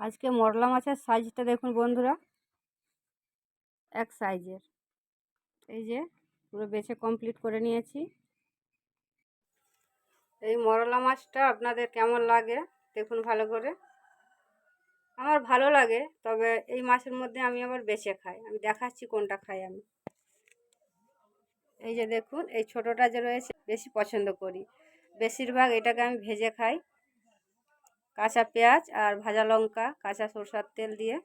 আজকে মরলা মাছের সাইজটা দেখুন বন্ধুরা। এক সাইজের এই যে, পুরো বেছে কমপ্লিট করে নিয়েছি। এই মরলা মাছটা আপনাদের কেমন লাগে দেখুন ভালো করে। আমার ভালো লাগে, তবে এই মাছের মধ্যে আমি আবার বেছে খাই। আমি দেখাচ্ছি কোনটা খাই আমি। এই যে দেখুন, এই ছোটোটা যে রয়েছে, বেশি পছন্দ করি। বেশিরভাগ এটাকে আমি ভেজে খাই। কাঁচা পেঁয়াজ আর ভাজা লঙ্কা, কাঁচা সরষার তেল দিয়ে।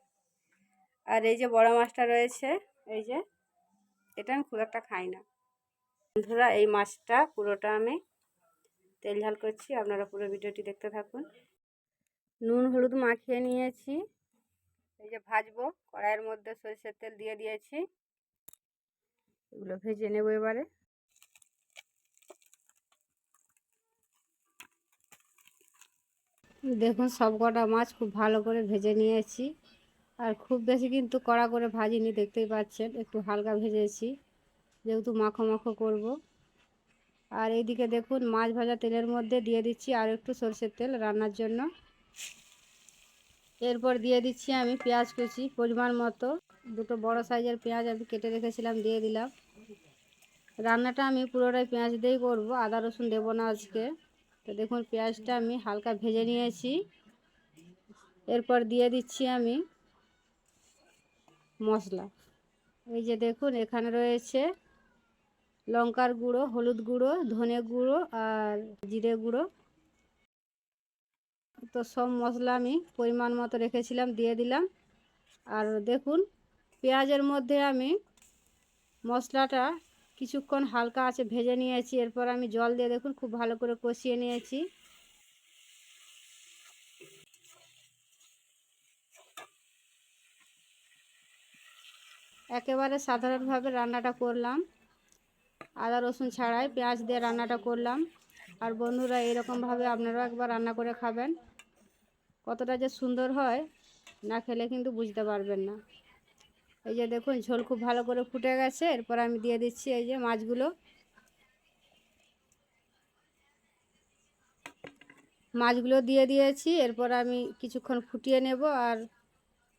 আর এই যে বড় মাছটা রয়েছে, এই যে, এটা আমি খুব একটা খাই না। বন্ধুরা, এই মাছটা পুরোটা আমি তেল ঝাল করছি, আপনারা পুরো ভিডিওটি দেখতে থাকুন। নুন, হলুদ মাখিয়ে নিয়েছি। এই যে ভাজবো, কড়াইয়ের মধ্যে সরষের তেল দিয়ে দিয়েছি। এগুলো ভেজে নেব এবারে। দেখুন সব কটা মাছ খুব ভালো করে ভেজে নিয়েছি। আর খুব বেশি কিন্তু কড়া করে ভাজিনি, দেখতেই পাচ্ছেন, একটু হালকা ভেজেছি, যেহেতু মাখো মাখো করব। আর এইদিকে দেখুন, মাছ ভাজা তেলের মধ্যে দিয়ে দিচ্ছি আর একটু সরষের তেল রান্নার জন্য। এরপর দিয়ে দিচ্ছি আমি পেঁয়াজ কুচি, পরিমাণ মতো। দুটো বড় সাইজের পেঁয়াজ আমি কেটে রেখেছিলাম, দিয়ে দিলাম। রান্নাটা আমি পুরোটাই পেঁয়াজ দিয়েই করব, আদা রসুন দেবো না আজকে। তো দেখুন পেঁয়াজটা আমি হালকা ভেজে নিয়েছি। এরপর দিয়ে দিচ্ছি আমি মশলা। এই যে দেখুন, এখানে রয়েছে লঙ্কার গুঁড়ো, হলুদ গুঁড়ো, ধনে গুঁড়ো আর জিরে গুঁড়ো। তো সব মশলা আমি পরিমাণ মতো রেখেছিলাম, দিয়ে দিলাম। আর দেখুন, পেঁয়াজের মধ্যে আমি মশলাটা কিছুক্ষণ হালকা আছে ভেজে নিয়েছি, এরপর আমি জল দিয়ে দেখুন খুব ভালো করে কষিয়ে নিয়েছি। একেবারে সাধারণভাবে রান্নাটা করলাম। আদা, রসুন ছাড়াই পেঁয়াজ দিয়ে রান্নাটা করলাম। আর বন্ধুরা, এরকমভাবে আপনারাও একবার রান্না করে খাবেন। কতটা যে সুন্দর হয়, না খেলে কিন্তু বুঝতে পারবেন না। এই যে দেখুন, ঝোল খুব ভালো করে ফুটে গেছে। এরপর আমি দিয়ে দিচ্ছি এই যে মাছগুলো। মাছগুলো দিয়ে দিয়েছি, এরপর আমি কিছুক্ষণ ফুটিয়ে নেব। আর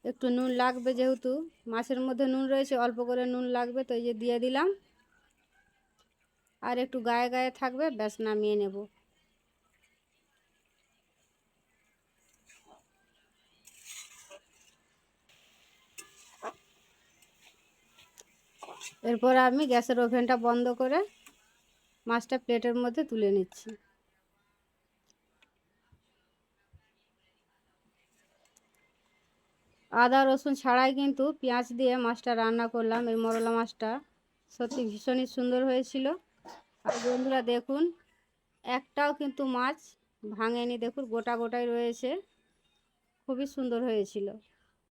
একটু নুন লাগবে যেহেতু, মাছের মধ্যে নুন রয়েছে, অল্প করে নুন লাগবে, তো এই যে দিয়ে দিলাম। আর একটু গায়ে গায়ে থাকবে, ব্যাস নামিয়ে নেব। এরপর আমি গ্যাসের ওভেনটা বন্ধ করে মাছটা প্লেটের মধ্যে তুলে নিচ্ছি। আদা, রসুন ছাড়াই কিন্তু পেঁয়াজ দিয়ে মাছটা রান্না করলাম। এই মরলা মাছটা সত্যি ভীষণই সুন্দর হয়েছিল। আর বন্ধুরা দেখুন, একটাও কিন্তু মাছ ভাঙেনি। দেখুন, গোটা গোটাই রয়েছে। খুবই সুন্দর হয়েছিল।